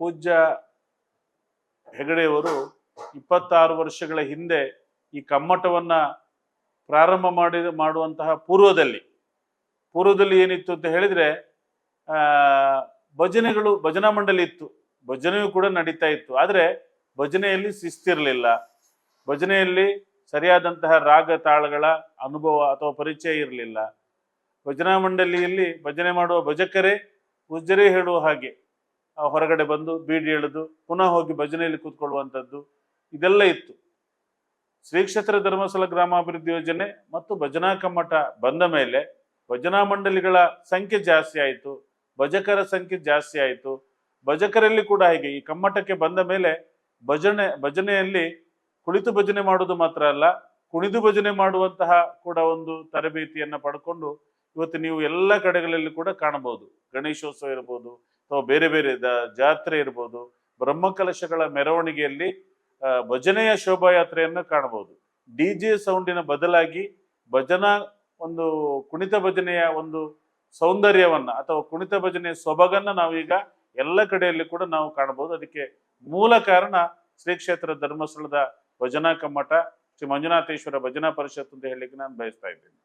ಪೂಜ್ಯ ಹೆಗಡೆಯವರು ಇಪ್ಪತ್ತಾರು ವರ್ಷಗಳ ಹಿಂದೆ ಈ ಕಮ್ಮಟವನ್ನ ಪ್ರಾರಂಭ ಮಾಡಿ, ಮಾಡುವಂತಹ ಪೂರ್ವದಲ್ಲಿ ಪೂರ್ವದಲ್ಲಿ ಏನಿತ್ತು ಅಂತ ಹೇಳಿದ್ರೆ ಭಜನೆಗಳು ಭಜನಾ ಮಂಡಳಿ ಇತ್ತು. ಭಜನೆಯೂ ಕೂಡ ನಡೀತಾ ಇತ್ತು. ಆದರೆ ಭಜನೆಯಲ್ಲಿ ಶಿಸ್ತಿರಲಿಲ್ಲ. ಭಜನೆಯಲ್ಲಿ ಸರಿಯಾದಂತಹ ರಾಗ ತಾಳಗಳ ಅನುಭವ ಅಥವಾ ಪರಿಚಯ ಇರಲಿಲ್ಲ. ಭಜನಾ ಮಂಡಳಿಯಲ್ಲಿ ಭಜನೆ ಮಾಡುವ ಭಜಕರೇ ಉಜ್ಜರೇ ಹೇಳುವ ಹಾಗೆ. ಹೊರಗಡೆ ಬಂದು ಬೀಡಿ ಎಳೆದು ಪುನಃ ಹೋಗಿ ಭಜನೆಯಲ್ಲಿ ಕೂತ್ಕೊಳ್ಳುವಂಥದ್ದು ಇದೆಲ್ಲ ಇತ್ತು. ಶ್ರೀ ಕ್ಷೇತ್ರ ಧರ್ಮಸ್ಥಳ ಗ್ರಾಮಾಭಿವೃದ್ಧಿ ಯೋಜನೆ ಮತ್ತು ಭಜನಾ ಕಮ್ಮಟ ಬಂದ ಮೇಲೆ ಭಜನಾ ಮಂಡಳಿಗಳ ಸಂಖ್ಯೆ ಜಾಸ್ತಿ ಆಯಿತು, ಭಜಕರ ಸಂಖ್ಯೆ ಜಾಸ್ತಿ ಆಯಿತು. ಭಜಕರಲ್ಲಿ ಕೂಡ ಹೀಗೆ, ಈ ಕಮ್ಮಟಕ್ಕೆ ಬಂದ ಮೇಲೆ ಭಜನೆ, ಭಜನೆಯಲ್ಲಿ ಕುಳಿತು ಭಜನೆ ಮಾಡುವುದು ಮಾತ್ರ ಅಲ್ಲ, ಕುಣಿದು ಭಜನೆ ಮಾಡುವಂತಹ ಕೂಡ ಒಂದು ತರಬೇತಿಯನ್ನು ಪಡ್ಕೊಂಡು ಇವತ್ತು ನೀವು ಎಲ್ಲ ಕಡೆಗಳಲ್ಲಿ ಕೂಡ ಕಾಣಬಹುದು. ಗಣೇಶೋತ್ಸವ ಇರ್ಬೋದು ಅಥವಾ ಬೇರೆ ಬೇರೆ ಜಾತ್ರೆ ಇರ್ಬೋದು, ಬ್ರಹ್ಮಕಲಶಗಳ ಮೆರವಣಿಗೆಯಲ್ಲಿ ಭಜನೆಯ ಶೋಭಾಯಾತ್ರೆಯನ್ನು ಕಾಣಬಹುದು. ಡಿ ಜೆ ಸೌಂಡಿನ ಬದಲಾಗಿ ಭಜನಾ ಒಂದು ಕುಣಿತ ಭಜನೆಯ ಒಂದು ಸೌಂದರ್ಯವನ್ನ ಅಥವಾ ಕುಣಿತ ಭಜನೆಯ ಸೊಬಗನ್ನ ನಾವೀಗ ಎಲ್ಲ ಕಡೆಯಲ್ಲಿ ಕೂಡ ನಾವು ಕಾಣಬಹುದು. ಅದಕ್ಕೆ ಮೂಲ ಕಾರಣ ಶ್ರೀ ಕ್ಷೇತ್ರ ಧರ್ಮಸ್ಥಳದ ಭಜನಾ ಕಮ್ಮಟ, ಶ್ರೀ ಮಂಜುನಾಥೇಶ್ವರ ಭಜನಾ ಪರಿಷತ್ ಅಂತ ಹೇಳಲಿಕ್ಕೆ ನಾನು ಬಯಸ್ತಾ ಇದ್ದೇನೆ.